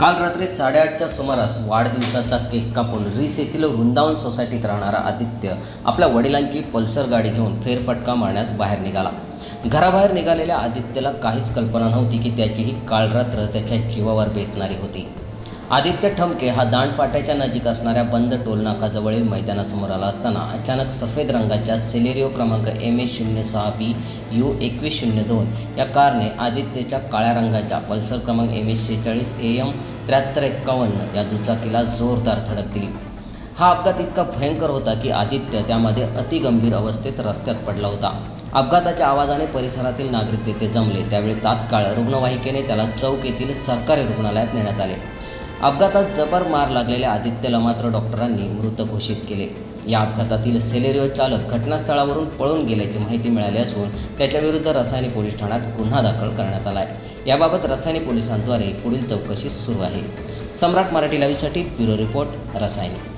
काल रात्री साडेआठच्या सुमारास वाढदिवसाचा केक कापून रिस येथील वृंदावन सोसायटीत राहणारा आदित्य आपल्या वडिलांची पल्सर गाडी घेऊन फेरफटका मारण्यास बाहेर निघाला. घराबाहेर निघालेल्या आदित्यला काहीच कल्पना नव्हती की त्याची ही काळरात्र त्याच्या जीवावर बेतणारी होती. आदित्य ठमके हा दांडफाट्याच्या नजीक असणाऱ्या बंद टोलनाकाजवळील मैदानासमोर आला असताना अचानक सफेद रंगाच्या सेलेरिओ क्रमांक एम ए शून्य सहा बी यू एकवीस शून्य दोन या कारने आदित्यच्या काळ्या रंगाच्या पल्सर क्रमांक एम ए शेहेचाळीस ए एम त्र्याहत्तर एक्कावन्न या दुचाकीला जोरदार धडक दिली. हा अपघात इतका भयंकर होता की आदित्य त्यामध्ये अतिगंभीर अवस्थेत रस्त्यात पडला होता. अपघाताच्या आवाजाने परिसरातील नागरिक तेथे जमले. त्यावेळी तात्काळ रुग्णवाहिकेने त्याला चौक येथील सरकारी रुग्णालयात नेण्यात आले. अपघातात जबर मार लागलेल्या आदित्यला मात्र डॉक्टरांनी मृत घोषित केले. या अपघातातील सेलेरिओ चालक घटनास्थळावरून पळून गेल्याची माहिती मिळाली असून त्याच्याविरुद्ध रसायनी पोलीस ठाण्यात गुन्हा दाखल करण्यात आला आहे याबाबत रसायनी पोलिसांद्वारे पुढील चौकशी सुरू आहे. सम्राट मराठी लाईव्हसाठी ब्युरो रिपोर्ट रसायनी.